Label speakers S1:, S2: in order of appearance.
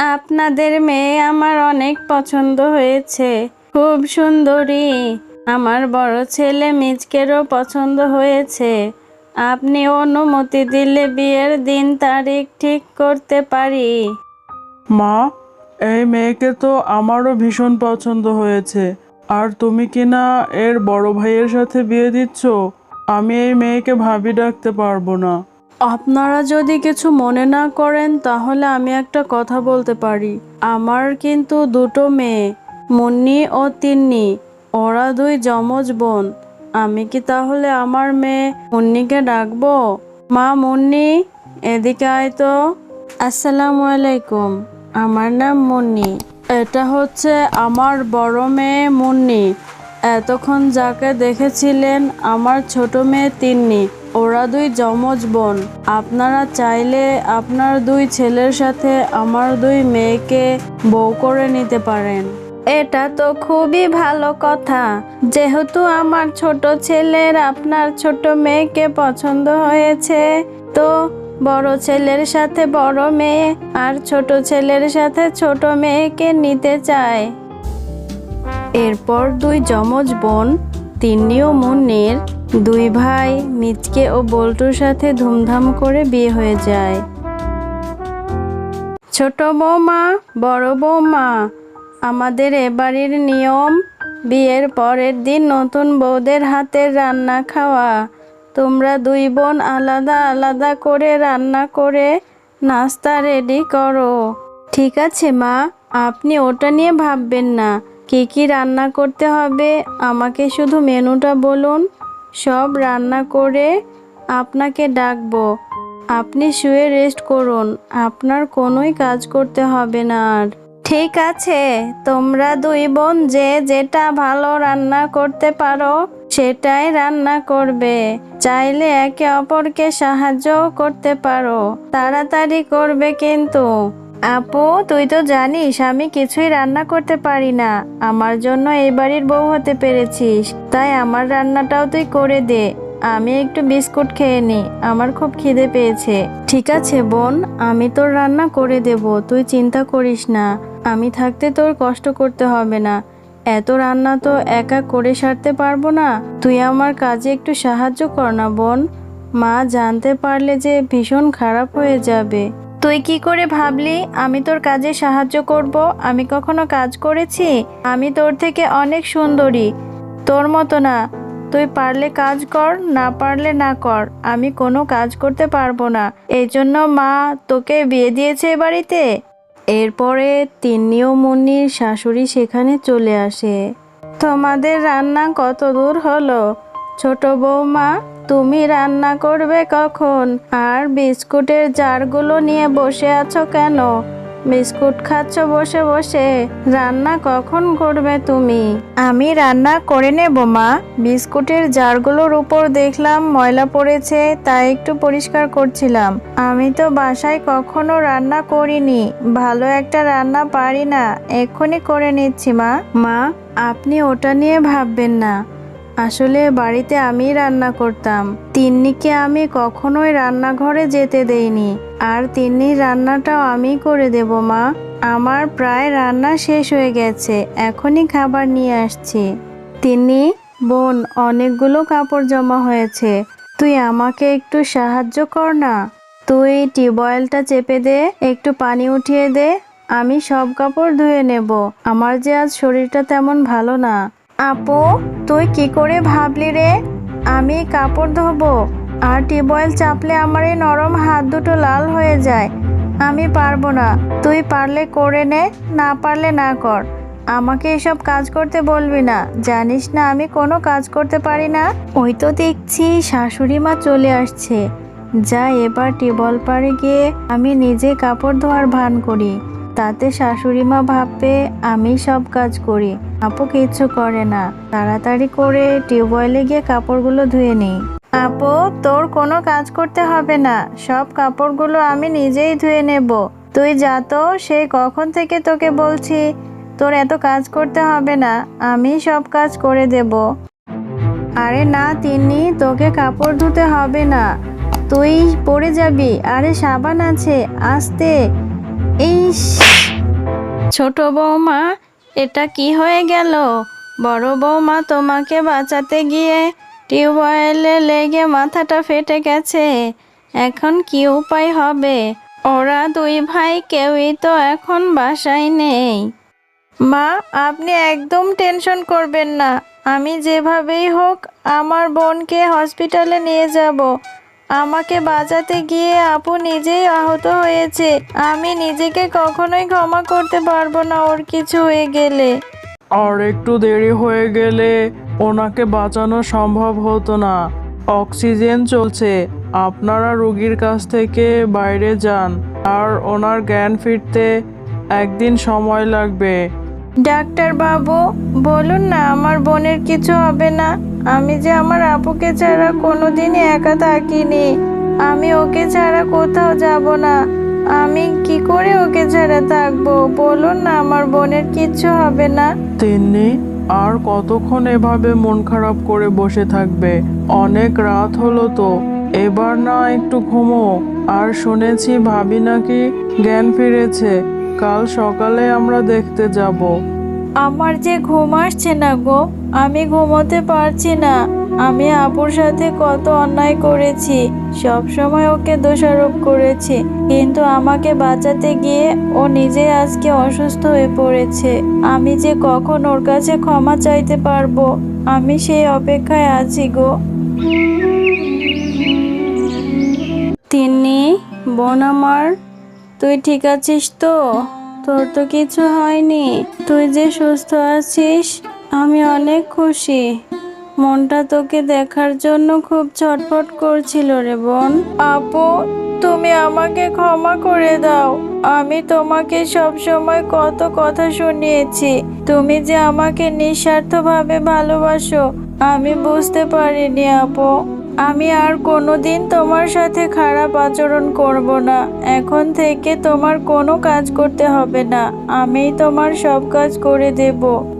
S1: আপনাদের মেয়ে আমার অনেক পছন্দ হয়েছে। খুব সুন্দরী। আমার বড় ছেলে মিজকেরও পছন্দ হয়েছে। আপনি অনুমতি দিলে বিয়ের দিন তারিখ ঠিক করতে পারি।
S2: মা, এই মেয়েকে তো আমারও ভীষণ পছন্দ হয়েছে। আর তুমি কি না এর বড় ভাইয়ের সাথে বিয়ে দিচ্ছ? আমি এই মেয়েকে ভাবি ডাকতে পারব না। আপনারা যদি কিছু মনে না করেন, তাহলে আমি একটা কথা বলতে পারি। আমার কিন্তু দুটো মেয়ে, মুন্নি ও তিন্নি। ওরা দুই যমজ বোন। আমি কি তাহলে আমার মেয়ে মুন্নিকে ডাকবো? মা মুন্নি, এদিকে আয় তো। আসসালামু আলাইকুম। আমার নাম মুন্নি। এটা হচ্ছে আমার বড় মেয়ে মুন্নি। এতক্ষণ যাকে দেখেছিলেন, আমার ছোট মেয়ে তিন্নি। ওরা দুই যমজ বোন। আপনারা চাইলে আপনার দুই ছেলের সাথে আমার দুই মেয়েকে বউ করে নিতে পারেন।
S1: এটা তো খুবই ভালো কথা। যেহেতু আমার ছোট ছেলের আপনার ছোট মেয়েকে পছন্দ হয়েছে তো বড় ছেলের সাথে বড় মেয়ে আর ছোট ছেলের সাথে ছোট মেয়েকে নিতে চায়। এরপর দুই যমজ বোন তিন্নি ও মুন্নির দুই ভাই মিচকে ও বল্টুর সাথে ধুমধাম করে বিয়ে হয়ে যায়। ছোট বৌমা, বড় বৌমা, আমাদের এবাড়ির নিয়ম, বিয়ের পরের দিন নতুন বউদের হাতের রান্না খাওয়া। তোমরা দুই বোন আলাদা আলাদা করে রান্না করে নাস্তা রেডি করো। ঠিক আছে মা, আপনি ওটা নিয়ে ভাববেন না। কি কি রান্না করতে হবে? আমাকে শুধু মেনুটা বলুন। সব রান্না করে আপনাকে ডাকবো। আপনি শুয়ে রেস্ট করুন। আপনার কোনোই কাজ করতে হবে না আর। ঠিক আছে, তোমরা দুই বোন যে যেটা ভালো রান্না করতে পারো, সেটাই রান্না করবে। চাইলে একে অপরকে সাহায্যও করতে পারো। তাড়াতাড়ি করবে কিন্তু। আপু, তুই তো জানিস আমি কিছুই রান্না করতে পারি না। আমার জন্য এই বাড়ির বউ হতে পেরেছিস। তাই আমার রান্নাটাও তুই করে দে। আমি একটু বিস্কুট খেয়ে নি। আমার খুব খিদে পেয়েছে। ঠিক আছে, বোন, আমি তোর রান্না করে দেব। তুই চিন্তা করিস না। আমি থাকতে তোর কষ্ট করতে হবে না। এত রান্না তো একা করে সারতে পারব না। তুই আমার কাজে একটু সাহায্য কর না, বোন। মা জানতে পারলে যে ভীষণ খারাপ হয়ে যাবে। তুই কি করে ভাবলি আমি তোর কাজে সাহায্য করব? আমি কখনো কাজ করেছি? আমি তোর থেকে অনেক সুন্দরী। তোর মতো না। তুই পারলে কাজ কর, না পারলে না কর। আমি কোনো কাজ করতে পারব না। এই জন্য মা তোকে বিয়ে দিয়েছে এ বাড়িতে। এরপরে তিন্নি ও মুন্নির শাশুড়ি সেখানে চলে আসে। তোমাদের রান্না কত দূর হলো? ছোট বৌমা তুমি রান্না করবে কখন? আর বিস্কুটের জারগুলো নিয়ে বসে আছো কেন? বিস্কুট খাচ্ছ বসে বসে। রান্না কখন করবে তুমি? আমি রান্না করে নেব মা। বিস্কুটের জারগুলোর উপর দেখলাম ময়লা পড়েছে তাই একটু পরিষ্কার করছিলাম। আমি তো বাসায় কখনো রান্না করিনি। ভালো একটা রান্না পারি না। এক্ষুনি করে নিচ্ছি মা। মা আপনি ওটা নিয়ে ভাববেন না। আসলে বাড়িতে আমি রান্না করতাম। তিন্নিকে আমি কখনোই রান্নাঘরে যেতে দেইনি। আর তিন্নির রান্নাটাও আমি করে দেব, মা। আমার প্রায় রান্না শেষ হয়ে গেছে, এখনই খাবার নিয়ে আসছি। তিন্নি, বোন, অনেকগুলো কাপড় জমা হয়েছে। তুই আমাকে একটু সাহায্য কর না। তুই টিউবওয়েলটা চেপে দে, একটু পানি উঠিয়ে দে, আমি সব কাপড় ধুয়ে নেব। আমার যে আজ শরীরটা তেমন ভালো না। আপু, তুই কি করে ভাবলি রে? আমি কাপড় ধোবো আর টিউবওয়েল চাপলে আমার এই নরম হাত দুটো লাল হয়ে যায়। আমি পারব না। তুই পারলে করে নে, না পারলে না কর। আমাকে এসব কাজ করতে বলবি না। জানিস না আমি কোনো কাজ করতে পারি না? ওই তো দেখছি শাশুড়ি মা চলে আসছে। যা এবার টিউবওয়েল পাড়ে গিয়ে আমি নিজে কাপড় ধোয়ার ভান করি। তাতে শাশুড়ি মা ভাববে, আমি সব কাজ করি। আপু কিচ্ছু করে না। তাড়াতাড়ি করে টিউবওয়েলে গিয়ে কাপড়গুলো ধুয়ে নিই। আপু, তোর কোনো কাজ করতে হবে না। সব কাপড়গুলো আমি নিজেই ধুয়ে নেব। তুই যা তো সেই কখন থেকে তোকে বলছি, তোর এত কাজ করতে হবে না, আমি সব কাজ করে দেব। আরে না তিনি তোকে কাপড় ধুতে হবে না। তুই পড়ে যাবি। আরে সাবান আছে, আস্তে। ইস, ছোট বৌমা, এটা কি হয়ে গেল? বড় বৌমা তোমাকে বাঁচাতে গিয়ে টিউবওয়েলে লেগে মাথাটা ফেটে গেছে। এখন কি উপায় হবে? ওরা দুই ভাই কেউই তো এখন বাসায় নেই। মা, আপনি একদম টেনশন করবেন না। আমি যেভাবেই হোক আমার বোনকে হসপিটালে নিয়ে যাব। আমাকে বাঁচাতে গিয়ে আপু নিজেই আহত হয়েছে। আমি নিজেকে কখনোই ক্ষমা করতে পারব না ওর কিছু হয়ে গেলে।
S2: আর একটু দেরি হয়ে গেলে ওনাকে বাঁচানো সম্ভব হতো না। অক্সিজেন চলছে। আপনারা রোগীর কাছ থেকে বাইরে যান আর ওনার জ্ঞান ফিরতে একদিন সময় লাগবে।
S1: ডাক্তার বাবু বলুন না আমার বোনের কিছু হবে না? আমি যে আমার আপুকে ছাড়া কোনোদিনই একা থাকিনি। আমি ওকে ছাড়া কোথাও যাব না। আমি কি করে ওকে ছাড়া থাকব? বলুন না আমার বোনের কিচ্ছু হবে না।
S2: তিন্নি আর কতক্ষণ এভাবে মন খারাপ করে বসে থাকবে? অনেক রাত হলো তো। এবার না একটু ঘুমো। আর শুনেছি ভাবি নাকি জ্ঞান ফিরেছে। কাল সকালে আমরা দেখতে যাব।
S1: আমার যে ঘুম আসছে না গো আমি ঘুমোতে পারছি না। আমি আপুর সাথে কত অন্যায় করেছি। সব সময় ওকে দোষারোপ করেছি। কিন্তু আমাকে বাঁচাতে গিয়ে ও নিজে আজকে অসুস্থ হয়ে পড়েছে। আমি যে কখন ওর কাছে ক্ষমা চাইতে পারব? আমি সেই অপেক্ষায় আছি গো। তিনি বোন আমার, তুই ঠিক আছিস তো? তোর তো কিছু হয়নি। তুই যে সুস্থ আছিস আমি অনেক খুশি। মনটা তোকে দেখার জন্য খুব ছটফট করছিল রে বোন। আপু, তুমি আমাকে ক্ষমা করে দাও। আমি তোমাকে সব সময় কত কথা শুনিয়েছি। তুমি যে আমাকে নিঃস্বার্থভাবে ভালোবাসো, আমি বুঝতে পারিনি আপু। আমি আর কোনোদিন তোমার সাথে খারাপ আচরণ করব না। এখন থেকে তোমার কোনো কাজ করতে হবে না। আমি তোমার সব কাজ করে দেব।